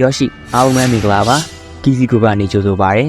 ယောရှိအားလုံးပဲမင်္ဂလာပါကီစီဂရုကနေကြိုဆိုပါရစေ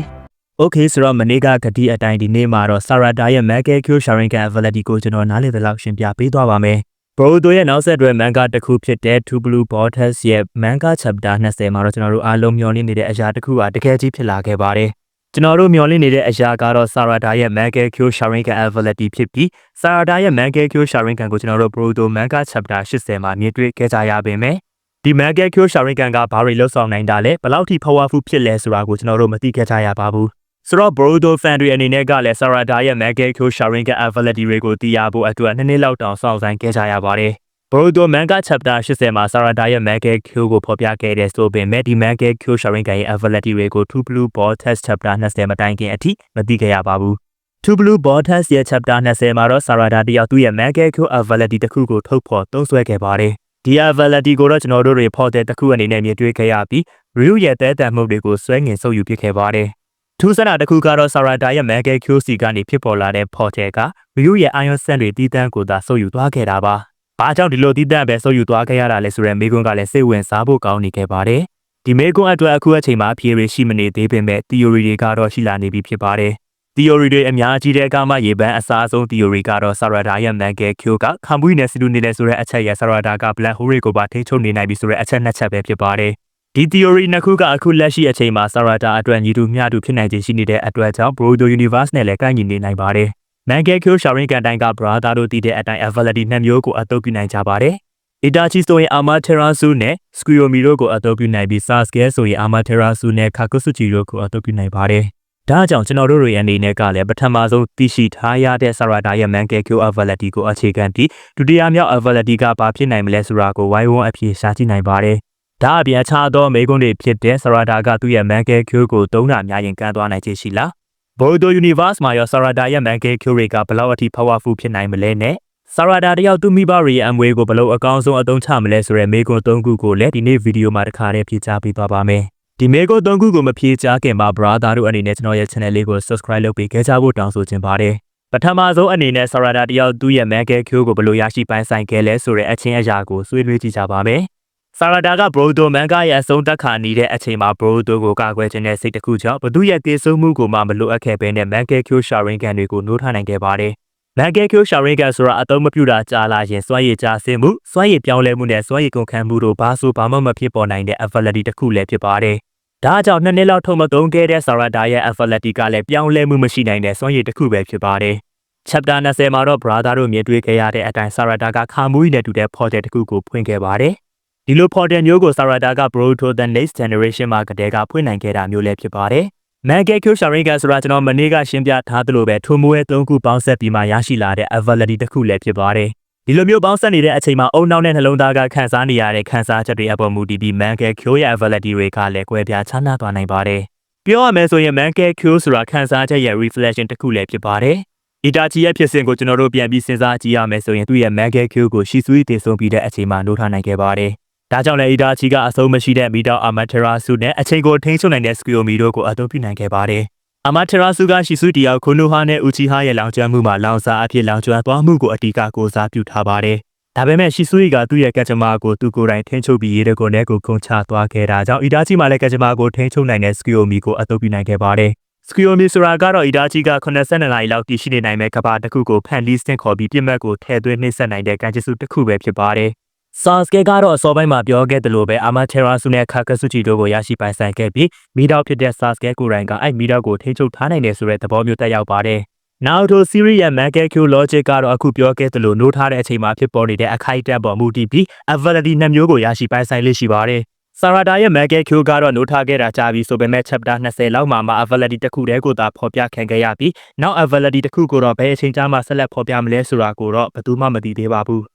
Okay ဆိုတော့မနေ့ကဂတိအတိုင်းဒီနေ့မှာတော့ Sarada ရဲ့ Mega Q Sharing Can Ability ကိုကျွန်တော်နားလည်သလောက်ရှင်းပြပေးသွားပါမယ်။ Boruto ရဲ့နောက်ဆက်တွဲ manga တစ်ခုဖြစ်တဲ့ Two Blue Vortex ရဲ့ manga chapter 20မှာတော့ကျွန်တော်တို့အားလုံးမျှော်လင့်နေတဲ့အရာတစ်ခုဟာတကယ်ကြီးဖြစ်လာခဲ့ပါတယ်။ကျွန်တော်တို့မျှော်လင့်နေတဲ့အရာကတော့ Sarada ရဲ့ Mega Q Sharing Can Ability ဖြစ်ပြီး Sarada ရဲ့ Mega Q Sharing Can ကိုကျွန်တော်တို့ Boruto manga chapter 80မှာမြင်တွေ့ခဲ့ကြရပါမယ်။ ဒီ Mega Q Sharing Can ကဘာတွေလှုပ်ဆောင်နိုင်တာလဲဘယ်လောက်ထိ powerful ဖြစ်လဲဆိုတာကိုကျွန်တော်တို့မသိခဲ့ကြရပါဘူး။ဆိုတော့ Boruto fan တွေအနေနဲ့ကလည်း Sarada ရဲ့ Mega Q Sharing Can Ability တွေကိုသိရဖို့အတွက်နှစ်နှစ်လောက်တောင်စောင့်ဆိုင်းခဲ့ကြရပါတယ်။ Boruto manga chapter 80မှာ Sarada ရဲ့ Mega Q ကိုဖော်ပြခဲ့တဲ့ဆိုပေမဲ့ဒီ Mega Q Sharing Can ရဲ့ ability တွေကို Two Blue Ball Test chapter 20မတိုင်ခင်အထိမသိခဲ့ရပါဘူး။ Two Blue Ball Test ရဲ့ chapter 20မှာတော့ Sarada တယောက်သူ့ရဲ့ Mega Q ability တစ်ခုကိုထုတ်ဖော်သုံးစွဲခဲ့ပါတယ်။ ဒီ ability ကိုတော့ကျွန်တော်တို့တွေဖော်တဲ့တစ်ခုအနေနဲ့မြင်တွေ့ခဲ့ရပြီး Ryu ရဲ့တဲတံမှုတွေကိုဆွဲငင်ဆုပ်ယူပစ်ခဲ့ပါတယ်။ထူးဆန်းတာတစ်ခုကတော့ Sarada ရဲ့ Mega QC ကနေဖြစ်ပေါ်လာတဲ့ portal က Ryu ရဲ့ Iron Sand တွေတီးတန်းကိုသာဆုပ်ယူသွားခဲ့တာပါ။ဘာကြောင့်ဒီလိုတီးတန်းပဲဆုပ်ယူသွားခဲ့ရတာလဲဆိုတဲ့မေးခွန်းကလည်းစိတ်ဝင်စားဖို့ကောင်းနေခဲ့ပါတယ်။ဒီမေးခွန်းအတွက်အခုအချိန်မှာအဖြေတွေရှိမနေသေးပေမဲ့ theory တွေကတော့ရှိလာနေပြီဖြစ်ပါတယ်။ theory တွေအများကြီးတဲ့အခါမှာရေပန်းအစားဆုံး theory ကတော့ Sarada ရဲ့ Mega Q ကခံပွေးနဲ့စီလူနေတယ်ဆိုတဲ့အချက်ရဲ့ Sarada က Black Hole ကိုပါထိချုပ်နေနိုင်ပြီဆိုတဲ့အချက်နှစ်ချက်ပဲဖြစ်ပါတယ်။ဒီ theory နှစ်ခုကအခုလက်ရှိအချိန်မှာ Sarada အတွက်ညီတူမျှတူဖြစ်နိုင်ခြေရှိနေတဲ့အတွက်ကြောင့် Brodo Universe နဲ့လည်းကိုက်ညီနေနိုင်ပါတယ်။ Manga Q Sharing ကန်တိုင်းက Brother တို့တည်တဲ့အတိုင်း ability နှစ်မျိုးကိုအသုံးပြုနိုင်ကြပါတယ်။ Itachi ဆိုရင် Amaterasu နဲ့ Tsukuyomi တို့ကိုအသုံးပြုနိုင်ပြီး Sasuke ဆိုရင် Amaterasu နဲ့ Kakutsuchi တို့ကိုအသုံးပြုနိုင်ပါတယ်။ ဒါကြောင့်ကျွန်တော်တို့တွေအနေနဲ့ကလည်းပထမဆုံးသိရှိထားရတဲ့ Sarada ရဲ့ Manga Q ability ကိုအခြေခံပြီးဒုတိယမြောက် ability ကဘာဖြစ်နိုင်မလဲဆိုတာကိုဝိုင်းဝန်းအဖြေရှာကြည့်နိုင်ပါတယ်။ဒါအပြင်အခြားသောမေးခွန်းတွေဖြစ်တဲ့ Sarada ကသူ့ရဲ့ Manga Q ကိုသုံးတာများရင်ကန့်သွားနိုင်ခြေရှိလား။ Boruto Universe မှာရော Sarada ရဲ့ Manga Q တွေကဘယ်လောက်အထိ powerful ဖြစ်နိုင်မလဲနဲ့ Sarada တယောက်သူ့မိဘတွေရဲ့အမွေကိုဘယ်လိုအကောင်းဆုံးအသုံးချမလဲဆိုတဲ့မေးခွန်း၃ခုကိုလည်းဒီနေ့ဗီဒီယိုမှာတစ်ခါတည်းဖြေချပေးသွားပါမယ်။ ဒီမေးခွန်း၃ခုကိုမဖြေချခင်မှာ brother တို့အနေနဲ့ကျွန်တော်ရဲ့ channel လေးကို subscribe လုပ်ပေးခဲ့ကြဖို့တောင်းဆိုချင်ပါတယ်။ပထမဆုံးအနေနဲ့ Sarada တယောက်သူ့ရဲ့ Mega Q ကိုဘယ်လိုရရှိပိုင်ဆိုင်ခဲ့လဲဆိုတဲ့အချင်းအရာကိုဆွေးနွေးကြည့်ကြပါမယ်။ Sarada က Boruto manga ရဲ့အဆုံးသက်ခါနေတဲ့အချိန်မှာ Boruto ကိုကာကွယ်ခြင်းနဲ့စိတ်တစ်ခုကြောင့်ဘသူရဲ့ကေဆုံးမှုကိုမှမလိုအပ်ခဲ့ဘဲနဲ့ Manga Q Sharing Can တွေကိုနှိုးထားနိုင်ခဲ့ပါတယ်။ Manga Q Sharing Can ဆိုတာအသုံးမပြုတာကြာလာရင်စွမ်းရည်ကျဆင်းမှု၊စွမ်းရည်ပြောင်းလဲမှုနဲ့စွမ်းရည်ကုန်ခန်းမှုတို့ဘာဆိုဘာမှမဖြစ်ပေါ်နိုင်တဲ့ ability တစ်ခုလည်းဖြစ်ပါတယ်။ဒါကြောင့်နှစ်နှစ်လောက်ထုံမသုံးခဲ့တဲ့ Sarada ရဲ့ ability ကလည်းပြောင်းလဲမှုမရှိနိုင်တဲ့စွမ်းရည်တစ်ခုပဲဖြစ်ပါတယ်။ Chapter 20မှာတော့ brother တို့မြင်တွေ့ခဲ့ရတဲ့အတိုင်း Sarada ကခါမူးနဲ့တူတဲ့ portal တစ်ခုကိုဖွင့်ခဲ့ပါတယ်။ဒီလို portal မျိုးကို Sarada က Boruto the Next Generation မှာကတည်းကဖွင့်နိုင်ခဲ့တာမျိုးလည်းဖြစ်ပါတယ်။ Manga Q Sharingan ဆိုတာကျွန်တော်မနေ့ကရှင်းပြထားသလိုပဲထိုမိုးရဲ့၃ခုပေါင်းဆက်ပြီးမှရရှိလာတဲ့ ability တစ်ခုလည်းဖြစ်ပါတယ်။ဒီလိုမျိုးပေါင်းဆက်နေတဲ့အချိန်မှာအုံနောက်နဲ့နှလုံးသားကခန်းစားနေရတဲ့ခန်းစားချက်တွေအပေါ်မူတည်ပြီး Manga Q ရဲ့ ability တွေကလည်းကွဲပြားခြားနားသွားနိုင်ပါတယ်။ပြောရမယ်ဆိုရင် Manga Q ဆိုတာခန်းစားချက်ရဲ့ reflection တစ်ခုလည်းဖြစ်ပါတယ်။ Itachi ရဲ့ဖြစ်စဉ်ကိုကျွန်တော်တို့ပြန်ပြီးစဉ်းစားကြည့်ရမယ်ဆိုရင်သူ့ရဲ့ Manga Q ကိုရှီဆူရီတင်ဆုံးပြီးတဲ့အချိန်မှာနှိုးထားနိုင်ခဲ့ပါတယ်။ ဒါကြောင့်လည်း Itachi ကအဆုံးမရှိတဲ့မီတော Amaterasu နဲ့အချိန်ကိုထိန်းချုပ်နိုင်တဲ့ Tsukuyomi တို့ကိုအသုံးပြုနိုင်ခဲ့ပါတယ်။ Amaterasu ကရှီဆူတယောက်ခိုနိုဟာနဲ့ Uchiha ရဲ့လောင်ကျွမ်းမှုမှာလောင်စာအဖြစ်လောင်ကျွမ်းသွားမှုကိုအတီးကကိုစားပြုထားပါတယ်။ဒါပေမဲ့ရှီဆူရီကသူ့ရဲ့ကက်ချမာကိုသူကိုယ်တိုင်ထိန်းချုပ်ပြီးရေတကုံနဲ့ကိုခုံချသွားခဲ့တာကြောင့် Itachi မှလည်းကက်ချမာကိုထိန်းချုပ်နိုင်တဲ့ Tsukuyomi ကိုအသုံးပြုနိုင်ခဲ့ပါတယ်။ Tsukuyomi ဆိုတာကတော့ Itachi က82နာရီလောက်တည်ရှိနေနိုင်မဲ့ကဘာတစ်ခုကိုဖန်တီးဆင့်ခေါ်ပြီးပြစ်မှတ်ကိုထည့်သွင်းနှိမ့်ဆက်နိုင်တဲ့ကံကြစ်စုတစ်ခုပဲဖြစ်ပါတယ်။ Sasuke ကတော့အစောပိုင်းမှာပြောခဲ့သလိုပဲ Amaterasu နဲ့ Kakutsuchi တို့ကိုရရှိပိုင်ဆိုင်ခဲ့ပြီးမိတော့ဖြစ်တဲ့ Sasuke ကိုယ်တိုင်ကအဲ့မိတော့ကိုထိန်းချုပ်ထားနိုင်တယ်ဆိုတဲ့သဘောမျိုးတက်ရောက်ပါတယ်။ Naruto series ရဲ့ Manga Q logic ကတော့အခုပြောခဲ့သလိုနှိုးထားတဲ့အချိန်မှာဖြစ်ပေါ်နေတဲ့အခိုက်အတန့်ပေါ်မူတည်ပြီး ability နှစ်မျိုးကိုရရှိပိုင်ဆိုင်လေးရှိပါတယ်။ Sarada ရဲ့ Manga Q ကတော့နှိုးထားခဲ့တာကြာပြီဆိုပေမဲ့ chapter 20လောက်မှာမှ ability တစ်ခုတည်းကိုသာဖော်ပြခံခဲ့ရပြီးနောက် ability တစ်ခုကိုတော့ဘယ်အချိန်ကြာမှဆက်လက်ဖော်ပြမလဲဆိုတာကိုတော့ဘယ်သူမှမသိသေးပါဘူး။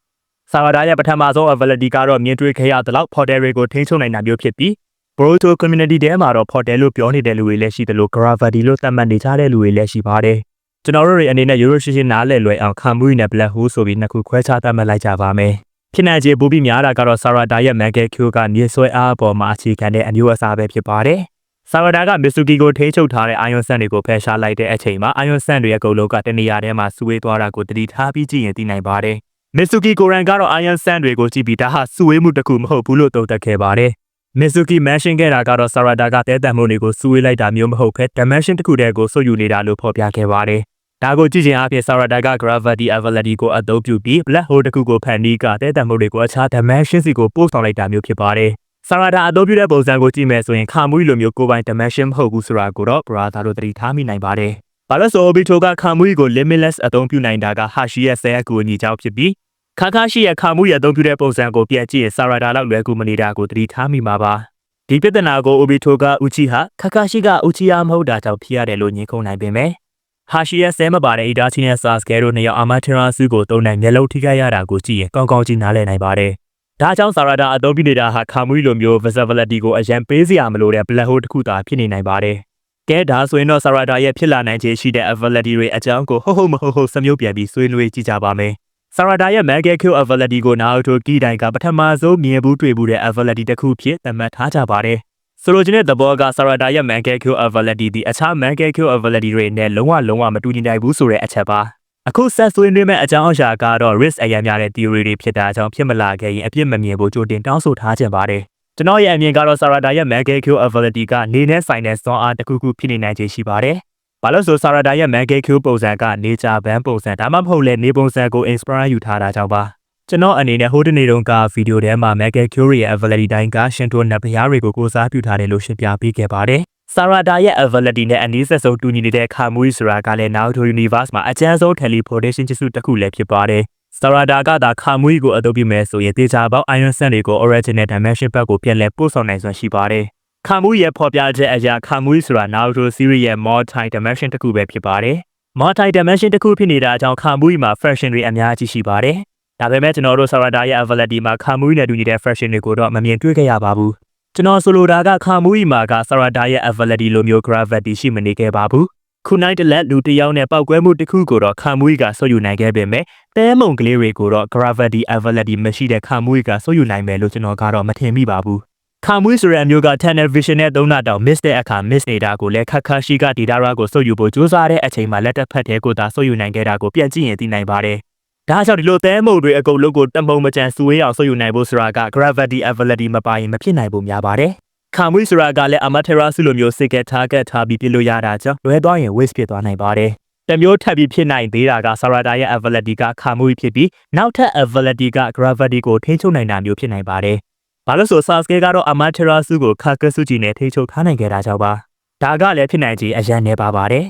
Sarada ရဲ့ပထမဆုံး ability ကတော့မြင်တွေ့ခဲ့ရသလောက် portal တွေကိုထိန်းချုပ်နိုင်တာမျိုးဖြစ်ပြီး Boruto community ထဲမှာတော့ portal လို့ပြောနေတဲ့လူတွေလည်းရှိသလို gravity လို့သတ်မှတ်နေကြတဲ့လူတွေလည်းရှိပါတယ်။ကျွန်တော်တို့တွေအနေနဲ့ရိုးရိုးရှင်းရှင်းနားလည်လွယ်အောင်ခံမှုနဲ့ black hole ဆိုပြီးနှစ်ခုခွဲခြားသတ်မှတ်လိုက်ကြပါမယ်။ဖြစ်နိုင်ခြေပူပြီးများတာကတော့ Sarada ရဲ့ Manga Q ကမြေဆွဲအားအပေါ်မှာအခြေခံတဲ့အမျိုးအစားပဲဖြစ်ပါတယ်။ Sarada က Mitsuki ကိုထိန်းချုပ်ထားတဲ့ Iron Sun တွေကိုဖယ်ရှားလိုက်တဲ့အချိန်မှာ Iron Sun တွေရဲ့အကုန်လုံးကတနေရာထဲမှာစုဝေးသွားတာကိုတတိထားပြီးကြည့်ရင်သိနိုင်ပါတယ်။ Mitsuki ကိုရန်ကတော့ Iron Sun တွေကိုကြည့်ပြီးဒါဟာစုဝေးမှုတစ်ခုမဟုတ်ဘူးလို့သုံးသပ်ခဲ့ပါတယ်။ Mitsuki mention ခဲ့တာကတော့ Sarada ကတဲတံမှုတွေကိုစူးဝေးလိုက်တာမျိုးမဟုတ်ဘဲ dimension တစ်ခုတည်းကိုဆွတ်ယူနေတာလို့ဖော်ပြခဲ့ပါတယ်။ဒါကိုကြည့်ချင်အဖြစ် Sarada က gravity ability ကိုအသုံးပြုပြီး black hole တစ်ခုကိုဖန်တီးကတဲတံမှုတွေကိုအခြား dimension စီကိုပို့ဆောင်လိုက်တာမျိုးဖြစ်ပါတယ်။ Sarada အသုံးပြုတဲ့ပုံစံကိုကြည့်မယ်ဆိုရင်ခါမွေးလိုမျိုးကိုယ်ပိုင် dimension မဟုတ်ဘူးဆိုတာကိုတော့ brother တို့သတိထားမိနိုင်ပါတယ်။ ဘာလို့ဆို Obito ကခါမွေးကို limitless အသုံးပြုနိုင်တာက Hashi ရဲ့ဆဲအကူအညီကြောင့်ဖြစ်ပြီးခါခါရှိရဲ့ခါမှုရဲ့အသုံးပြုတဲ့ပုံစံကိုပြန်ကြည့်ရင်ဆာရာဒါလောက်လွယ်ကူမနေတာကိုသတိထားမိမှာပါဒီပြဿနာကိုအိုဘီတိုကဥချီဟာခါခါရှိကဥချီယာမဟုတ်တာကြောင့်ဖြစ်ရတယ်လို့ညင်ခုန်နိုင်ပေမဲ့ဟာရှိရဲ့ဆဲမပါတဲ့အီဒါချီနဲ့ဆာစကဲတို့နှစ်ယောက်အာမထရာစုကိုတုံးနိုင်မျက်လုံးထိခိုက်ရတာကိုကြည့်ရင်ကောင်းကောင်းကြီးနားလည်နိုင်ပါတယ်ဒါကြောင့်ဆာရာဒါအသုံးပြုနေတာဟာခါမွေးလိုမျိုး visibility ကိုအရန်ပေးစရာမလိုတဲ့ black hole တစ်ခုသာဖြစ်နေနိုင်ပါတယ် ကဲဒါဆိုရင်တော့ဆာရာဒါရဲ့ဖြစ်လာနိုင်ခြေရှိတဲ့ ability တွေအကြောင်းကိုဟုတ်ဟုတ်မဟုတ်ဟုတ်စမျိုးပြန်ပြီးဆွေးနွေးကြည့်ကြပါမယ်ဆာရာဒါရဲ့ Mega Q ability ကိုနာအိုတိုကီတိုင်ကပထမဆုံးမြင်ဘူးတွေ့ဘူးတဲ့ ability တစ်ခုဖြစ်သတ်မှတ်ထားကြပါတယ်။ဆိုလိုချင်တဲ့သဘောကဆာရာဒါရဲ့ Mega Q ability ဒီအခြား Mega Q ability တွေနဲ့လုံးဝလုံးဝမတူညီနိုင်ဘူးဆိုတဲ့အချက်ပါ။အခုဆက်ဆွေးနွေးမယ့်အကြောင်းအရာကတော့ risk အရင်များတဲ့ theory တွေဖြစ်တာကြောင့်ဖြစ်မလာခဲ့ရင်အပြစ်မမြင်ဖို့ကြိုတင်တောင်းဆိုထားကြပါတယ်။ ကျွန်တော်ရဲ့အမြင်ကတော့ဆာရာဒါရဲ့ Mega Q ability ကနေနဲ့ဆိုင်တဲ့စွမ်းအားတစ်ခုခုဖြစ်နေနိုင်ခြေရှိပါတယ်။ဘာလို့ဆိုဆာရာဒါရဲ့ Mega Q ပုံစံကနေချာဘန်ပုံစံဒါမှမဟုတ်လေနေပုံစံကို inspire ယူထားတာကြောင့်ပါကျွန်တော်အနေနဲ့ဟိုတနေ့တုန်းကဗီဒီယိုထဲမှာ Mega Q ရဲ့ ability တိုင်းကရှင်တိုနတ်ဖျားတွေကိုကိုစားပြုထားတယ်လို့ရှင်းပြပေးခဲ့ပါတယ်ဆာရာဒါရဲ့ ability နဲ့အနည်းဆက်ဆုံးတူညီနေတဲ့ခါမွေးဆိုတာကလည်း Naruto Universe မှာအကျဉ်းဆုံး teleportation ကျစုတစ်ခုလည်းဖြစ်ပါတယ် ဆာရာဒါကသာခါမွေးကိုအသုံးပြုမယ်ဆိုရင်တေချာပေါက် Iron Sun တွေကို Original Dimension ဘက်ကိုပြန်လည်ပို့ဆောင်နိုင်စွမ်းရှိပါတယ်ခါမူရဲ့ဖော်ပြချက်အရာခါမူဆိုတာ Naruto series ရဲ့ multi dimension တစ်ခုပဲဖြစ်ပါတယ်။ multi dimension တစ်ခုဖြစ်နေတာကြောင့်ခါမူမှာ fraction တွေအများကြီးရှိပါတယ်။ဒါပေမဲ့ကျွန်တော်တို့ Sarada ရဲ့ ability မှာခါမူနဲ့တူညီတဲ့ fraction တွေကိုတော့မမြင်တွေ့ခဲ့ရပါဘူး။ကျွန်တော်ဆိုလိုတာကခါမူမှာက Sarada ရဲ့ ability လိုမျိုး gravity ရှိမနေခဲ့ပါဘူး။ ခုနိုင်တလက်လူတစ်ယောက်နဲ့ပောက်ကွဲမှုတစ်ခုကိုတော့ခါမူကဆွယူနိုင်ခဲ့ပေမဲ့တဲမုံကလေးတွေကိုတော့ gravity ability မရှိတဲ့ခါမူကဆွယူနိုင်မယ်လို့ကျွန်တော်ကတော့မထင်မိပါဘူး။ခါမွေးဆိုတဲ့အမျိုးက tunnel vision နဲ့သုံးတာတောင် miss တဲ့အခါ miss နေတာကိုလည်းခက်ခါရှိကဒီဒါရာကိုစုပ်ယူဖို့ကြိုးစားတဲ့အချိန်မှာလက်တက်ဖက်တဲ့ကိုသာစုပ်ယူနိုင်ခဲ့တာကိုပြန်ကြည့်ရင်သိနိုင်ပါတယ်။ဒါကြောင့်ဒီလိုသဲမုံတွေအကုန်လုံးကိုတမုံမကြံစူဝေးအောင်စုပ်ယူနိုင်ဖို့ဆိုတာက gravity ability မပါရင်မဖြစ်နိုင်ဘူးများပါတယ်။ ခါမွေးဆိုတာကလည်း Amaterasu လိုမျိုး sick target ထားပြီးပြလို့ရတာကြောင့်လွဲသွားရင် waste ဖြစ်သွားနိုင်ပါတယ်။တမျိုးထပ်ပြီးဖြစ်နိုင်သေးတာက Sarada ရဲ့ ability ကခါမွေးဖြစ်ပြီးနောက်ထပ် ability က gravity ကိုထိန်းချုပ်နိုင်တာမျိုးဖြစ်နိုင်ပါတယ်။ဘာလို့ဆို Sasuke ကတော့ Amaterasu ကို Kakazuchi နဲ့ထိချုပ်ထားနိုင်ခဲ့တာကြောင့်ပါဒါကလည်းဖြစ်နိုင်ခြေအရန်နေပါပါတယ်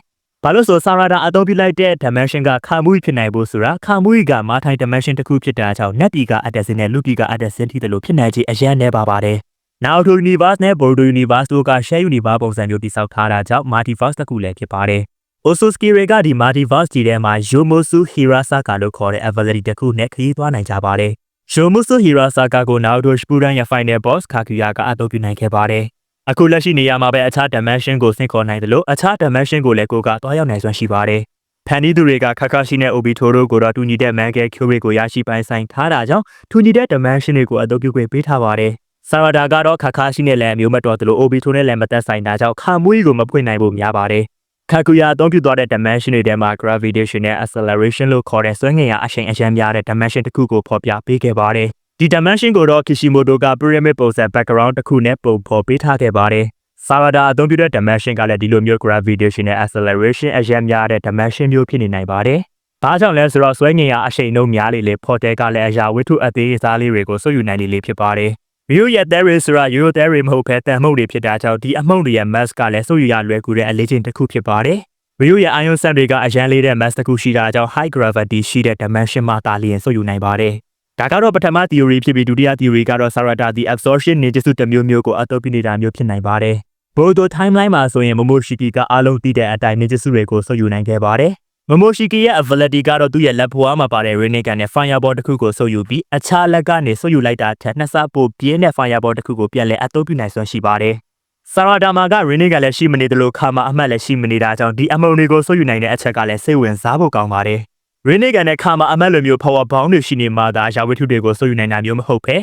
ဘာလို့ဆို Sarada အသုံးပြုလိုက်တဲ့ dimension ကခါမွေးဖြစ်နိုင်ဖို့ဆိုတာခါမွေးကမာထိုင် dimension တစ်ခုဖြစ်တာကြောင့် net တီကအတက်စင်းနဲ့လူကီကအတက်စင်းထိတယ်လို့ဖြစ်နိုင်ခြေအရန်နေပါပါတယ် Naruto Universe နဲ့ Boruto Universe တို့က share universe ပုံစံမျိုးတည်ဆောက်ထားတာကြောင့် multiverse တစ်ခုလည်းဖြစ်ပါတယ် Osusuki တွေကဒီ multiverse ကြီးထဲမှာ Yomosu Hirasaka လို့ခေါ်တဲ့ ability တစ်ခုနဲ့ခရီးသွားနိုင်ကြပါတယ်ရှိုမုဆုဟီရာဆာကာကိုနာအိုတိုရှပူရန်ရဲ့ final boss ခါကူယာကအသုံးပြုနိုင်ခဲ့ပါတယ်။အခုလက်ရှိနေရာမှာပဲအခြား dimension ကိုဆင့်ခေါ်နိုင်တယ်လို့အခြား dimension ကိုလည်းကိုကတွားရောက်နိုင်စွမ်းရှိပါတယ်။ဖန်တီးသူတွေကခါခါရှိနဲ့ Obito တို့ကိုတော့တူညီတဲ့ Manga Kyori ကိုရရှိပိုင်ဆိုင်ထားတာကြောင့်တူညီတဲ့ dimension တွေကိုအသုံးပြုခွင့်ပေးထားပါတယ်။ ဆာဝဒါကတော့ခါခါရှိနဲ့လည်းအမျိုးမတော်သလို Obito နဲ့လည်းမသက်ဆိုင်တာကြောင့်ခါမွေးကိုမဖွင့်နိုင်ဖို့များပါတယ်။ခါကူယာအသုံးပြုသွားတဲ့ dimension တွေထဲမှာ gravitation နဲ့ acceleration လို့ခေါ်တဲ့စွမ်းငင်ရအရှိန်အယမ်းများတဲ့ dimension တစ်ခုကိုဖော်ပြပေးခဲ့ပါတယ်။ဒီ dimension ကိုတော့ Kishimoto က pyramid ပုံစံ background တစ်ခုနဲ့ပုံဖော်ပေးထားခဲ့ပါတယ်။ Sarada အသုံးပြုတဲ့ dimension ကလည်းဒီလိုမျိုး gravitation နဲ့ acceleration အယမ်းများတဲ့ dimension မျိုးဖြစ်နေနိုင်ပါတယ်။ဘာကြောင့်လဲဆိုတော့စွဲငင်ရအရှိန်နှုန်းများလေလေ portal ကလည်းအရာဝတ္ထုအသေးစားလေးတွေကိုစွတ်ယူနိုင်လေလေဖြစ်ပါတယ်။ မြို့ရဲ့ theory ဆိုတာ euro theory မဟုတ်ဘဲတန်မှုတွေဖြစ်တာကြောင့်ဒီအမှုန့်တွေရဲ့ mass ကလည်းစုပ်ယူရလွယ်ကူတဲ့အလေးချိန်တစ်ခုဖြစ်ပါတယ်။မြို့ရဲ့ ion set တွေကအရန်လေးတဲ့ mass တစ်ခုရှိတာကြောင့် high gravity ရှိတဲ့ dimension မှာတာလျင်စုပ်ယူနိုင်ပါတယ်။ဒါကတော့ပထမ theory ဖြစ်ပြီးဒုတိယ theory ကတော့ Sarada the absorption နေကျစုတစ်မျိုးမျိုးကိုအသုံးပြုနေတာမျိုးဖြစ်နိုင်ပါတယ်။ဘိုဒို timeline မှာဆိုရင် Momoshiki ကအားလုံးသိတဲ့အတိုင်းနေကျစုတွေကိုစုပ်ယူနိုင်ခဲ့ပါတယ်။ မမိုရှိကီရဲ့ ability ကတော့သူ့ရဲ့လက်ဖွားမှာပါတဲ့ Rinnegan နဲ့ Fireball တစ်ခုကိုဆုပ်ယူပြီးအခြားလက်ကနေဆုပ်ယူလိုက်တာထက်နှစ်ဆပိုပြင်းတဲ့ Fireball တစ်ခုကိုပြန်လည်အသုံးပြုနိုင်စွမ်းရှိပါတယ်။ဆာရာဒါမာက Rinnegan လည်းရှိမနေသလိုခါမာအမှတ်လည်းရှိမနေတာကြောင့်ဒီအမုံတွေကိုဆုပ်ယူနိုင်တဲ့အချက်ကလည်းစိတ်ဝင်စားဖို့ကောင်းပါတယ်။ Rinnegan နဲ့ခါမာအမှတ်လိုမျိုး power bound တွေရှိနေမှသာရာဝတ္ထုတွေကိုဆုပ်ယူနိုင်တာမျိုးမဟုတ်ဘဲ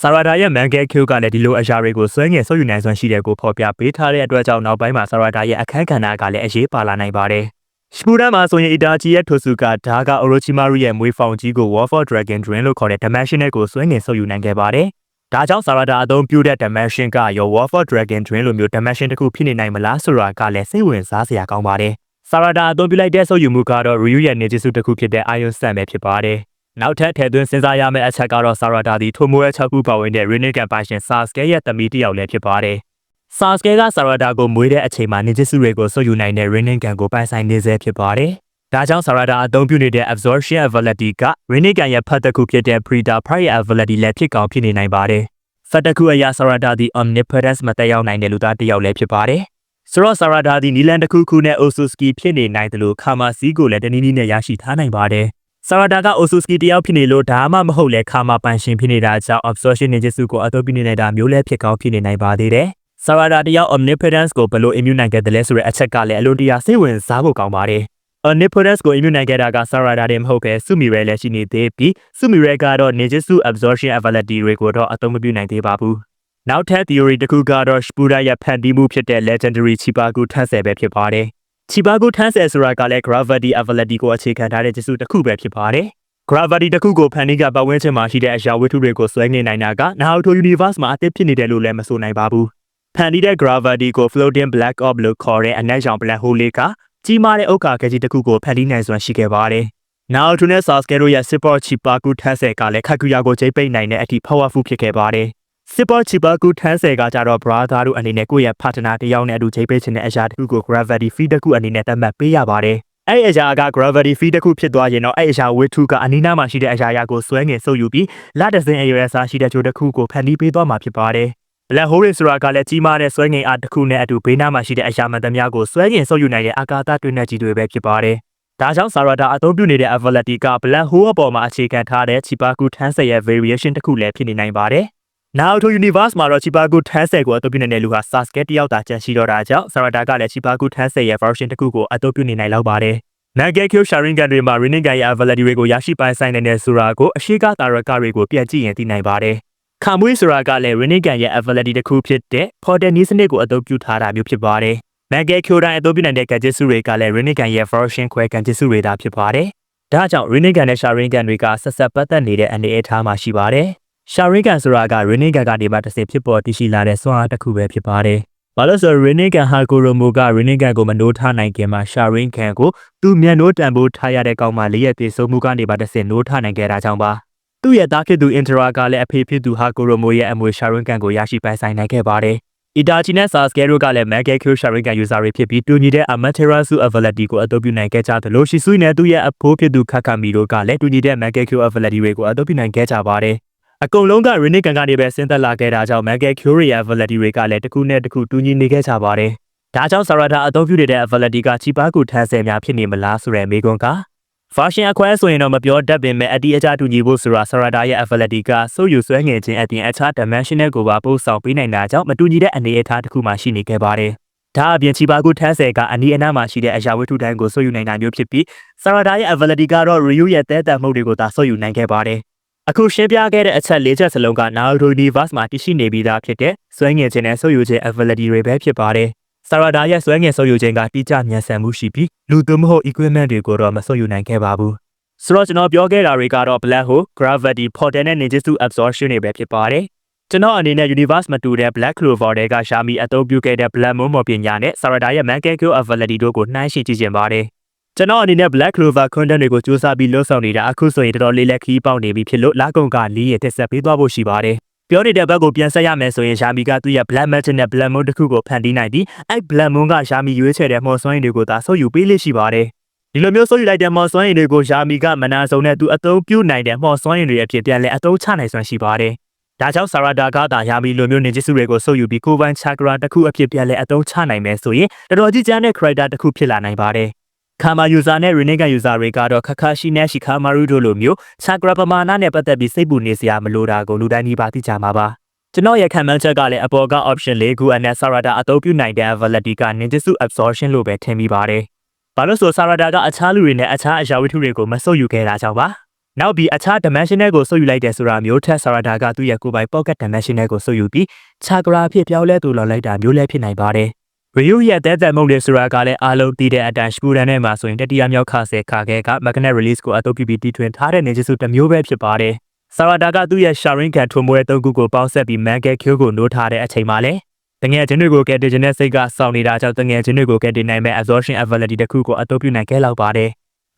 ဆာရာဒါရဲ့ Manga Q ကလည်းဒီလိုအရာတွေကိုဆွဲငင်ဆုပ်ယူနိုင်စွမ်းရှိတဲ့ကိုဖော်ပြပေးထားတဲ့အတွက်ကြောင့်နောက်ပိုင်းမှာဆာရာဒါရဲ့အခန်းကဏ္ဍကလည်းအရေးပါလာနိုင်ပါတယ်။ ရှပူရန်မှာဆိုရင်အီတာချီရဲ့ထိုဆူကဒါကအိုရိုချီမာရီရဲ့မွေးဖောင်ကြီးကို War for Dragon Drain လို့ခေါ်တဲ့ Dimensional ကိုဆွဲငင်ဆုပ်ယူနိုင်ခဲ့ပါတယ်ဒါကြောင့်ဆာရတာအသုံးပြုတဲ့ dimension ကရော War for Dragon Twin လိုမျိုး dimension တစ်ခုဖြစ်နေနိုင်မလားဆိုတာကလည်းစိတ်ဝင်စားစရာကောင်းပါတယ်။ဆာရတာအသုံးပြုလိုက်တဲ့ဆုပ်ယူမှုကတော့ Ryu ရဲ့နေဂျစ်စုတစ်ခုဖြစ်တဲ့ Iron Sun ပဲဖြစ်ပါတယ်။နောက်ထပ်ထည့်သွင်းစဉ်းစားရမယ့်အချက်ကတော့ဆာရတာဒီထိုမိုရဲ့6ခုပါဝင်တဲ့ Rinnegan ပိုင်ရှင် Sasuke ရဲ့သမီးတစ်ယောက်လည်းဖြစ်ပါတယ်။ Sasuke ကဆာရတာကိုမွေးတဲ့အချိန်မှာနေဂျစ်စုတွေကိုဆုပ်ယူနိုင်တဲ့ Rinnegan ကိုပိုင်ဆိုင်နေစေဖြစ်ပါတယ်။ဒါကြောင့်ဆာရတာအသုံးပြုနေတဲ့ absorption ability က Rinnegan ရဲ့ဖတ်တစ်ခုဖြစ်တဲ့ Preta Pride ability လည်းဖြစ်ကောင်းဖြစ်နေနိုင်ပါတယ်။ဖတ်တစ်ခုအရာဆာရတာဒီ omnipotence မတက်ရောက်နိုင်တဲ့လူသားတစ်ယောက်လည်းဖြစ်ပါတယ်။ဆိုတော့ဆာရတာဒီနီလန်တစ်ခုခုနဲ့ Osuski ဖြစ်နေနိုင်တယ်လို့ခါမာစီကိုလည်းတနည်းနည်းနဲ့ရရှိထားနိုင်ပါတယ်။ဆာရတာက Osuski တယောက်ဖြစ်နေလို့ဒါမှမဟုတ်လဲခါမာပန်ရှင်ဖြစ်နေတာကြောင့် absorption နေချက်စုကိုအသုံးပြုနေနေတာမျိုးလည်းဖြစ်ကောင်းဖြစ်နေနိုင်ပါသေးတယ်။ ဆာရတာတယောက် omnipotence ကိုဘယ်လို immune နိုင်ခဲ့တယ်လဲဆိုတဲ့အချက်ကလည်းအလွန်တရာစိတ်ဝင်စားဖို့ကောင်းပါတယ်။ Omnipotence ကို immune နိုင်ခဲ့တာက Sarada တင်မဟုတ်ပဲ Sumire လည်းရှိနေသေးပြီး Sumire ကတော့ Ninjutsu absorption ability တွေကိုတော့အသုံးမပြုနိုင်သေးပါဘူး။နောက်ထပ် theory တစ်ခုကတော့ Shibura ရဲ့ဖန်တီးမှုဖြစ်တဲ့ legendary Chibaku ထန်းဆယ်ပဲဖြစ်ပါတယ်။ Chibaku ထန်းဆယ်ဆိုတာကလည်း gravity ability ကိုအခြေခံထားတဲ့ကျစုတစ်ခုပဲဖြစ်ပါတယ်။ gravity တစ်ခုကိုဖန်တီးကပတ်ဝန်းကျင်မှာရှိတဲ့အရာဝတ္ထုတွေကိုဆွဲငင်နိုင်တာက Naruto universe မှာအသစ်ဖြစ်နေတယ်လို့လည်းမဆိုနိုင်ပါဘူး။ ဖန်တီးတဲ့ gravity ကို floating black orb လို့ခေါ်တဲ့အနက်ရောင် black hole လေးကကြီးမားတဲ့ဥက္ကာကကြီးတစ်ခုကိုဖန်တီးနိုင်စွမ်းရှိခဲ့ပါတယ်။နာအိုတိုနဲ့ဆာစကဲတို့ရဲ့ Super Chipaku ထန်းဆယ်ကလည်းခက်ကူယာကိုချိန်ပိတ်နိုင်တဲ့အထိ powerful ဖြစ်ခဲ့ပါတယ်။ Super Chipaku ထန်းဆယ်ကကြတော့ brother တို့အနေနဲ့ကိုယ့်ရဲ့ partner တစ်ယောက်နဲ့အတူချိန်ပိတ်ခြင်းတဲ့အရာတစ်ခုကို gravity feed တစ်ခုအနေနဲ့သတ်မှတ်ပေးရပါတယ်။အဲ့အရာက gravity feed တစ်ခုဖြစ်သွားရင်တော့အဲ့အရာဝတ္ထုကအနီးနားမှာရှိတဲ့အရာရာကိုဆွဲငင်ဆုပ်ယူပြီးလက်တစင်းအရွယ်အစားရှိတဲ့ကြိုတစ်ခုကိုဖန်တီးပေးသွားမှာဖြစ်ပါတယ်။ Black hole ဆိုတာကလည်းကြီးမားတဲ့ဆွဲငင်အားတစ်ခုနဲ့အတူဘေးနားမှာရှိတဲ့အရာမှန်သမျှကိုဆွဲငင်ဆုပ်ယူနိုင်တဲ့အာကာသတွင်းနဲ့ကြီးတွေပဲဖြစ်ပါတယ်။ဒါကြောင့် Sarada အသုံးပြုနေတဲ့ ability က Black hole အပေါ်မှာအခြေခံထားတဲ့ Chibaku ထန်းဆယ်ရဲ့ variation တစ်ခုလည်းဖြစ်နေနိုင်ပါတယ်။ Naruto Universe မှာတော့ Chibaku ထန်းဆယ်ကိုအသုံးပြုနေတဲ့လူဟာ Sasuke တယောက်သာကျန်ရှိတော့တာကြောင့် Sarada ကလည်း Chibaku ထန်းဆယ်ရဲ့ version တစ်ခုကိုအသုံးပြုနေနိုင်လောက်ပါတယ်။ Nagekyo Sharingan တွေမှာ Rinnegan ရဲ့ ability တွေကိုရရှိပိုင်ဆိုင်နိုင်တဲ့ဆိုတာကိုအရှိကတာရကတွေကိုပြန်ကြည့်ရင်သိနိုင်ပါတယ်။ ခမွေးဆိုတာကလည်း Rinnegan ရဲ့ ability တစ်ခုဖြစ်တဲ့ Portal နည်းစနစ်ကိုအသုံးပြုထားတာမျိုးဖြစ်ပါတယ်။ Nagekyo တိုင်းအသုံးပြုနိုင်တဲ့ gadget တွေကလည်း Rinnegan ရဲ့ version ခွဲ gadget တွေသာဖြစ်ပါတယ်။ဒါကြောင့် Rinnegan နဲ့ Sharingan တွေကဆက်ဆက်ပတ်သက်နေတဲ့အနေအထားမှာရှိပါတယ်။ Sharingan ဆိုတာက Rinnegan ကနေမှတစ်ဆင့်ဖြစ်ပေါ်တည်ရှိလာတဲ့စွမ်းအားတစ်ခုပဲဖြစ်ပါတယ်။ဘာလို့ဆို Rinnegan Hakoromo က Rinnegan ကိုမနိုးထားနိုင်ခင်မှာ Sharingan ကိုသူမျက်နှိုးတန်ဖိုးထားရတဲ့ကောင်မလေးရဲ့ပြေဆုံးမှုကနေပါတစ်ဆင့်နိုးထားနိုင်ခဲ့တာကြောင့်ပါ။ သူ့ရဲ့သားဖြစ်သူ Intera ကလည်းအဖေဖြစ်သူ Hakoromo ရဲ့အမွေ Sharingan ကိုရရှိပိုင်ဆိုင်နိုင်ခဲ့ပါတယ်။ Itachi နဲ့ Sasuke တို့ကလည်း Mangekyo Sharingan user တွေဖြစ်ပြီးတူညီတဲ့ Amaterasu ability ကိုအသုံးပြုနိုင်ခဲ့ကြသလို Shisui နဲ့သူ့ရဲ့အဖိုးဖြစ်သူ Kakami တို့ကလည်းတူညီတဲ့ Mangekyo ability တွေကိုအသုံးပြုနိုင်ခဲ့ကြပါတယ်။အကုန်လုံးက Rinnegan ကနေပဲဆင်းသက်လာခဲ့တာကြောင့် Mangekyo ရဲ့ ability တွေကလည်းတစ်ခုနဲ့တစ်ခုတူညီနေခဲ့ကြပါတယ်။ဒါကြောင့် Sarada အသုံးပြုနေတဲ့ ability က Chibaku ထန်းဆယ်များဖြစ်နေမလားဆိုတဲ့မေးခွန်းက version အခွဲဆိုရင်တော့မပြောတတ်ပင်မဲ့အတီးအကျတူညီဖို့ဆိုတာ Sarada ရဲ့ ability ကစိုးယူဆွဲငင်ခြင်းအပြင်အခြား dimensional ကိုပါပို့ဆောင်ပေးနိုင်တာကြောင့်မတူညီတဲ့အနေအထားတစ်ခုမှရှိနေခဲ့ပါတယ်။ဒါအပြင်ချီပါကုထန်းဆယ်ကအနီးအနားမှာရှိတဲ့အရာဝတ္ထုတိုင်းကိုစိုးယူနိုင်တာမျိုးဖြစ်ပြီး Sarada ရဲ့ ability ကတော့ Ryu ရဲ့တဲတံမှုတွေကိုသာစိုးယူနိုင်ခဲ့ပါတယ်။အခုရှင်းပြခဲ့တဲ့အချက်၄ချက်စလုံးက Naruto Universe မှာတရှိနေပြီးသားဖြစ်တဲ့ဆွဲငင်ခြင်းနဲ့စိုးယူခြင်း ability တွေပဲဖြစ်ပါတယ်။ ဆာရဒါရဲ့ဆွဲငင်ဆုပ်ယူခြင်းကတိကျမြန်ဆန်မှုရှိပြီးလူသူမဟုတ် equipment တွေကိုတော့မဆုပ်ယူနိုင်ခဲ့ပါဘူး။ဆိုတော့ကျွန်တော်ပြောခဲ့တာတွေကတော့ black hole, gravity, portal နဲ့ ninjutsu absorption တွေပဲဖြစ်ပါတယ်။ကျွန်တော်အနေနဲ့ universe မတူတဲ့ black clover တွေကရှာမီအသုံးပြုခဲ့တဲ့ black moon မော်ပညာနဲ့ဆာရဒါရဲ့ Mangekyo ability တို့ကိုနှိုင်းယှဉ်ကြည့်ခြင်းပါတယ်။ကျွန်တော်အနေနဲ့ black clover content တွေကိုစူးစမ်းပြီးလှုပ်ဆောင်နေတာအခုဆိုရင်တော်တော်လေးလက်ခီးပေါက်နေပြီဖြစ်လို့လာကုန်ကလီးရတက်ဆက်ပေးသွားဖို့ရှိပါတယ်။ ပြောနေတဲ့ဘက်ကိုပြန်ဆက်ရမယ်ဆိုရင်ရှာမီကသူ့ရဲ့ black magic နဲ့ black moon တစ်ခုကိုဖန်တီးနိုင်ပြီးအဲ့ black moon ကရှာမီရွေးချယ်တဲ့မော်စွမ်းရည်တွေကိုသာဆုပ်ယူပေးလိရှိပါတယ်ဒီလိုမျိုးဆုပ်ယူလိုက်တဲ့မော်စွမ်းရည်တွေကိုရှာမီကမနာဆုံနဲ့သူအသုံးပြုနိုင်တဲ့မော်စွမ်းရည်တွေအဖြစ်ပြန်လဲအသုံးချနိုင်စွမ်းရှိပါတယ်ဒါကြောင့်ဆာရဒါကသာယာမီလိုမျိုးနေဂျစ်စုတွေကိုဆုပ်ယူပြီးကိုပိုင်ချာကရာတစ်ခုအဖြစ်ပြန်လဲအသုံးချနိုင်မယ်ဆိုရင်တော်တော်ကြီးကျန်းတဲ့ character တစ်ခုဖြစ်လာနိုင်ပါတယ် ကာမာ user နဲ့ Rinnegan user တွေကတော့ခခရှိနဲ့ရှီခါမာရူတို့လိုမျိုးချာကရာပမာဏနဲ့ပတ်သက်ပြီးစိတ်ပူနေစရာမလိုတာကိုလူတိုင်းဒီပါသိကြမှာပါကျွန်တော်ရဲ့ခံမှန်းချက်ကလည်းအပေါ်က option ၄ခုအနက် Sarada အသုံးပြုနိုင်တဲ့ ability က ninjutsu absorption လို့ပဲထင်မိပါတယ်။ဘာလို့ဆို Sarada ကအခြားလူတွေနဲ့အခြားအရာဝတ္ထုတွေကိုမဆုပ်ယူခဲ့တာကြောင့်ပါ။နောက်ပြီးအခြား dimensional ကိုဆုပ်ယူလိုက်တဲ့ဆိုတာမျိုးထက် Sarada ကသူ့ရဲ့ကိုယ်ပိုင် pocket dimensional ကိုဆုပ်ယူပြီး chakra အဖြစ်ပြောင်းလဲသူလော်လိုက်တာမျိုးလည်းဖြစ်နိုင်ပါတယ်။ Ryu ရဲ့တဲတဲမုံတွေဆိုတာကလည်းအားလုံးသိတဲ့အတိုင်း Shippuden နဲ့မှာဆိုရင်တတိယမြောက်ခါဆယ်ခါခဲက magnet release ကိုအသုံးပြုပြီးတီထွင်ထားတဲ့ ninjutsu တစ်မျိုးပဲဖြစ်ပါတယ်။ဆာရတာကသူ့ရဲ့ရှာရင်ကန်ထွန်မွဲသုံးခုကိုပေါင်းဆက်ပြီးမန်ကဲကျိုကိုနိုးထားတဲ့အချိန်မှာလေတငယ်ချင်းတွေကိုကယ်တင်ခြင်းနဲ့စိတ်ကစောင့်နေတာကြောင့်တငယ်ချင်းတွေကိုကယ်တင်နိုင်မဲ့ absorption ability တစ်ခုကိုအသုံးပြုနိုင်ခဲ့လောက်ပါတယ်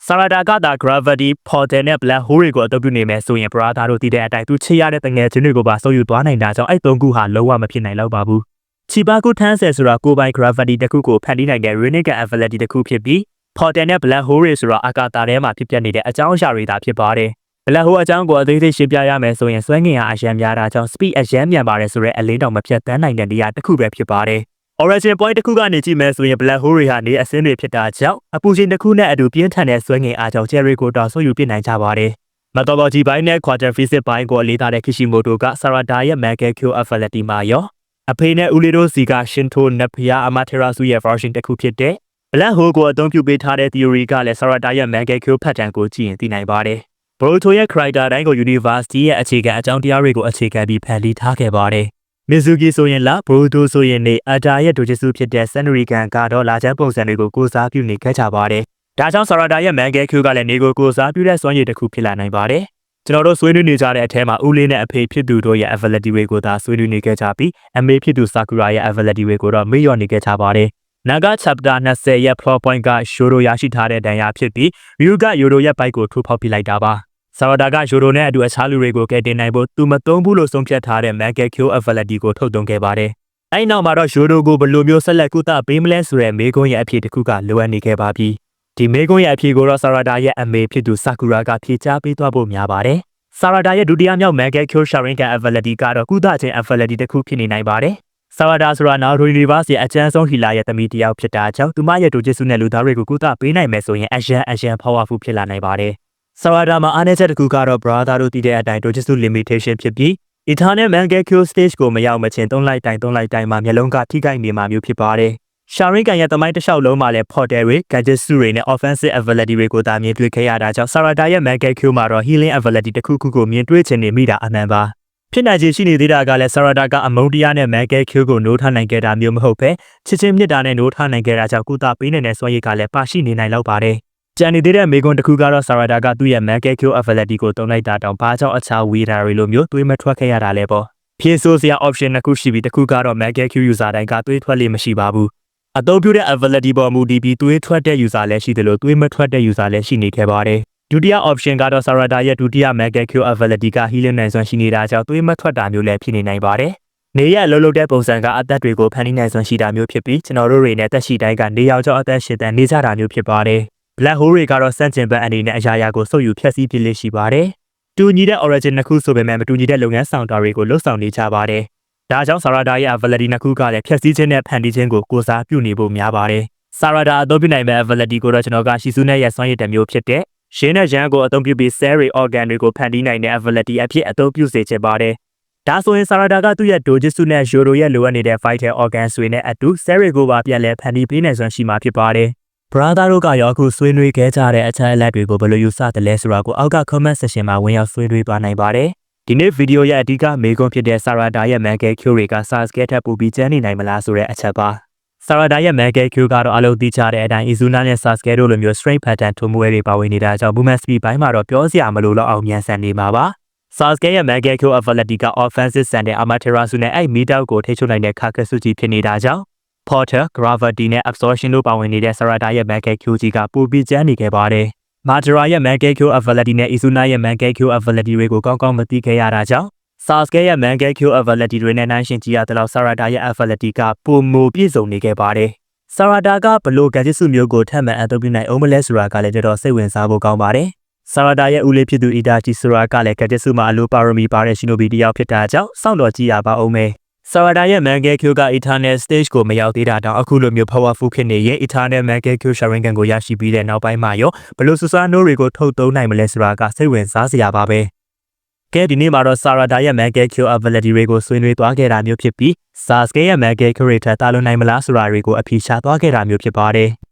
ဆာရတာကသာ gravity portal နဲ့ black hole တွေကိုအသုံးပြုနေမယ်ဆိုရင်ပရာသာတို့တည်တဲ့အတိုင်းသူချစ်ရတဲ့တငယ်ချင်းတွေကိုပါဆုပ်ယူသွားနိုင်တာကြောင့်အဲ့သုံးခုဟာလုံးဝမဖြစ်နိုင်တော့ပါဘူး ချီပါကုထန်းဆယ်ဆိုတာကိုပိုင် gravity တစ်ခုကိုဖန်တီးနိုင်တဲ့ runic ability တစ်ခုဖြစ်ပြီး portal နဲ့ black hole တွေဆိုတာအာကာသထဲမှာဖြစ်ပျက်နေတဲ့အကြောင်းအရာတွေသာဖြစ်ပါတယ်ဘလက်ဟိုအကြောင်းကိုအသေးစိတ်ရှင်းပြရမယ်ဆိုရင်ဆွဲငင်ဟာအရန်များတာကြောင့် speed အရန်မြန်ပါတယ်ဆိုတဲ့အလင်းတောင်မဖြတ်တန်းနိုင်တဲ့နေရာတစ်ခုပဲဖြစ်ပါတယ်။ origin point တစ်ခုကနေကြည့်မယ်ဆိုရင် black hole တွေဟာနေအစင်းတွေဖြစ်တာကြောင့်အပူချိန်တစ်ခုနဲ့အတူပြင်းထန်တဲ့ဆွဲငင်အားကြောင့် Cherry ကိုတောင်ဆုပ်ယူပြနိုင်ကြပါတယ်။ methodology ဘိုင်းနဲ့ quantum physics ဘိုင်းကိုအလေးထားတဲ့ Kishimoto က Sarada ရဲ့ Mega-Q ability မှာရော အဖေနဲ့ဦးလေးတို့စီက Shinto နတ်ဖျား Amaterasu ရဲ့ version တစ်ခုဖြစ်တဲ့ black hole ကိုအသုံးပြုပေးထားတဲ့ theory ကလည်း Sarada ရဲ့ Mega-Q pattern ကိုကြည့်ရင်သိနိုင်ပါတယ်။ဘရိုတိုရဲ့ character တိုင်းကို University ရဲ့အခြေခံအကြောင်းတရားတွေကိုအခြေခံပြီးဖန်တီးထားခဲ့ပါတယ်။ Mizuki ဆိုရင်လားဘရိုတိုဆိုရင်နေအတာရဲ့ဒိုဂျစ်စုဖြစ်တဲ့ Senrigan ကတော့လာချမ်းပုံစံတွေကိုကိုစားပြုနေခဲ့ကြပါတယ်။ဒါကြောင့် Sarada ရဲ့ Manga Q ကလည်းနေကိုကိုစားပြုတဲ့စွမ်းရည်တစ်ခုဖြစ်လာနိုင်ပါတယ်။ ကျွန်တော်တို့ဆွေးနွေးနေကြတဲ့အထဲမှာဦးလေးနဲ့အဖေဖြစ်သူတို့ရဲ့ ability တွေကိုသာဆွေးနွေးနေခဲ့ကြပြီးအမေဖြစ်သူ Sakura ရဲ့ ability တွေကိုတော့မေ့လျော့နေခဲ့ကြပါတယ်။ Naga chapter 20ရဲ့ plot point က Shoro ရရှိထားတဲ့ဒဏ်ရာဖြစ်ပြီး Ryu က Yoro ရဲ့ဘိုက်ကိုထိုးဖောက်ပြလိုက်တာပါ။ဆာဝဒါကယိုရိုနဲ့အတူအခြားလူတွေကိုကယ်တင်နိုင်ဖို့သူမသုံးဘူးလို့ဆုံးဖြတ်ထားတဲ့ Mega Q ability ကိုထုတ်သွင်းခဲ့ပါတယ်။အဲဒီနောက်မှာတော့ယိုရိုကိုဘယ်လိုမျိုးဆက်လက်ကုသပေးမလဲဆိုတဲ့မေးခွန်းရဲ့အဖြေတစ်ခုကလိုအပ်နေခဲ့ပါပြီ။ ဒီမေးခွန်းရဲ့အဖြေကိုတော့ဆာရဒါရဲ့အမေဖြစ်သူဆာကူရာကဖြေကြားပေးသွားဖို့များပါတယ်။ဆာရဒါရဲ့ဒုတိယမြောက် Mega Q Sharingan ability ကတော့ကုသခြင်း ability တစ်ခုဖြစ်နေနိုင်ပါတယ်။ဆာဝဒါဆိုတာနာရိုယူနီဗာစီအချမ်းဆုံးဟီလာရဲ့သမီးတစ်ယောက်ဖြစ်တာကြောင့်သူမရဲ့ဒိုဂျစ်စုနဲ့လူသားတွေကိုကုသပေးနိုင်မယ်ဆိုရင်အရန်အရန် powerful ဖြစ်လာနိုင်ပါတယ်။ဆာဝဒါမှာအားနည်းချက်တစ်ခုကတော့ brother တို့တည်တဲ့အတိုင်းဒိုဂျစ်စု limitation ဖြစ်ပြီး Eternal Manga Q stage ကိုမရောက်မချင်းသုံးလိုက်တိုင်းသုံးလိုက်တိုင်းမှာမျက်လုံးကထိခိုက်နေမှာမျိုးဖြစ်ပါတယ်။ ရှာရင်းကန်ရဲ့တမိုင်းတစ်လျှောက်လုံးမှာလည်း portal တွေ gadget စုတွေနဲ့ offensive ability တွေကိုသာမြင်တွေ့ခဲ့ရတာကြောင့် Sarada ရဲ့ Manga Q မှာတော့ healing ability တစ်ခုခုကိုမြင်တွေ့ချင်နေမိတာအမှန်ပါ။ဖြစ်နိုင်ခြေရှိနေသေးတာကလည်း Sarada ကအမုန်းတရားနဲ့ Manga Q ကိုနိုးထနိုင်ခဲ့တာမျိုးမဟုတ်ပဲချစ်ချင်းမြတ်တာနဲ့နိုးထနိုင်ခဲ့တာကြောင့်ကုသပေးနေတဲ့စွမ်းရည်ကလည်းပါရှိနေနိုင်လောက်ပါတယ်။ကြံနေသေးတဲ့မိကွန်းတစ်ခုကတော့ Sarada ကသူ့ရဲ့ Mega Q ability ကိုတုံးလိုက်တာတောင်ဘာကြောင့်အခြားဝေးတာတွေလိုမျိုးတွေးမထွက်ခဲ့ရတာလဲပေါ့။ဖြည့်ဆို့စရာ option နှစ်ခုရှိပြီးတစ်ခုကတော့ Mega Q user တိုင်းကတွေးထွက်လိမ့်မရှိပါဘူး။ အသုံးပြုတဲ့ ability ပေါ်မူတည်ပြီးတွေးထွက်တဲ့ user လည်းရှိတယ်လို့တွေးမထွက်တဲ့ user လည်းရှိနေခဲ့ပါတယ်။ဒုတိယ option ကတော့ Sarada ရဲ့ဒုတိယ Mega Q ability က healing နိုင်စွမ်းရှိနေတာကြောင့်တွေးမထွက်တာမျိုးလည်းဖြစ်နေနိုင်ပါတယ်။နေရအလုံးလုံးတဲ့ပုံစံကအသက်တွေကိုဖန်တီးနိုင်စွမ်းရှိတာမျိုးဖြစ်ပြီးကျွန်တော်တို့တွေနဲ့တက်ရှိတိုင်းကနေရောက်ကျော်အသက်ရှင်တန်နေကြတာမျိုးဖြစ်ပါတယ်။ Black hole တွေကတော့စန့်ကျင်ဘက်အနေနဲ့အရာရာကိုဆုပ်ယူဖျက်ဆီးပြစ်လေးရှိပါတယ်။တူညီတဲ့ origin နှစ်ခုဆိုပေမဲ့မတူညီတဲ့လုပ်ငန်းဆောင်တာတွေကိုလှုပ်ဆောင်နေကြပါတယ်။ ဒါကြောင့် Sarada ရဲ့ ability နှစ်ခုကလည်းဖျက်ဆီးခြင်းနဲ့ဖန်တီးခြင်းကိုကိုစားပြုနေဖို့များပါတယ်။ Sarada အသုံးပြုနိုင်မဲ့ ability ကိုတော့ကျွန်တော်ကရှီဆူနဲ့ရဲ့စွမ်းရည်တစ်မျိုးဖြစ်တဲ့ရှင်းတဲ့ရန်ကိုအသုံးပြုပြီး cell တွေ organ တွေကိုဖန်တီးနိုင်တဲ့ ability အဖြစ်အသုံးပြုစေချင်ပါတယ်။ဒါဆိုရင် Sarada ကသူ့ရဲ့ Dojutsu နဲ့ Yoro ရဲ့လိုအပ်နေတဲ့ vital organs တွေနဲ့အတူ cell တွေကိုပါပြန်လည်ဖန်တီးပေးနိုင်စွမ်းရှိမှာဖြစ်ပါတယ်။ brother တို့ကရောအခုဆွေးနွေးခဲ့ကြတဲ့အချက်အလက်တွေကိုဘယ်လိုယူဆတယ်လဲဆိုတာကိုအောက်က comment section မှာဝင်ရောက်ဆွေးနွေးသွားနိုင်ပါတယ်။ ဒီနေ့ဗီဒီယိုရဲ့အဓိကမေးခွန်းဖြစ်တဲ့ Sarada ရဲ့ Manga Q တွေက Sasuke ထက်ပိုပြီးကျန်းနေနိုင်မလားဆိုတဲ့အချက်ပါ။ Sarada ရဲ့ Manga Q ကတော့အလုံးသိချတဲ့အတိုင်း Izuna နဲ့ Sasuke တို့လိုမျိုး strength pattern ထုံးမွေးတွေပါဝင်နေတာကြောင့် Movement speed ဘိုင်းမှာတော့ပြောစရာမလိုတော့အောင်မြန်ဆန်နေမှာပါ။ Sasuke ရဲ့ Manga Q ability က offensive ဆန်တဲ့ Amaterasu နဲ့အဲ့ Midao ကိုထိချုံနိုင်တဲ့ Kakatsuchi ဖြစ်နေတာကြောင့် Porter, Gravity နဲ့ Absorption တို့ပါဝင်နေတဲ့ Sarada ရဲ့ Mega Q ကြီးကပိုပြီးကျန်းနေခဲ့ပါတယ်။ Madara ရဲ့ Mega Q ability နဲ့ Izuna ရဲ့ Mega Q ability တွေကိုကောင်းကောင်းမသိခဲ့ရတာကြောင့် Sasuke ရဲ့ Mega Q ability တွေနဲ့နှိုင်းယှဉ်ကြည့်ရတဲ့လောက် Sarada ရဲ့ ability ကပိုမိုပြည့်စုံနေခဲ့ပါတယ်။ Sarada ကဘလို့ gadget စုမျိုးကိုထပ်မံအသုံးပြုနိုင်အောင်မလဲဆိုတာကလည်းတော်တော်စိတ်ဝင်စားဖို့ကောင်းပါတယ်။ Sarada ရဲ့ဦးလေးဖြစ်သူ Itachi Sora ကလည်း gadget စုမှာအလိုပါရမီပါတဲ့ Shinobi တယောက်ဖြစ်တာကြောင့်စောင့်တော်ကြည့်ရပါဦးမယ်။ Sarada ရဲ့ Manga Q က Eternal Stage ကိုမရောက်သေးတာတောင်အခုလိုမျိုး powerful ဖြစ်နေရင် Eternal Manga Q Sharingan ကိုရရှိပြီးတဲ့နောက်ပိုင်းမှာရောဘလို့စူစာနိုးတွေကိုထုတ်သုံးနိုင်မလဲဆိုတာကစိတ်ဝင်စားစရာပါပဲ။ကဲဒီနေ့မှာတော့ Sarada ရဲ့ Manga Q ability တွေကိုဆွေးနွေးသွားခဲ့တာမျိုးဖြစ်ပြီး Sasuke ရဲ့ Manga Q တွေထက်တာလွန်နိုင်မလားဆိုတာတွေကိုအဖြေရှာသွားခဲ့တာမျိုးဖြစ်ပါတယ်။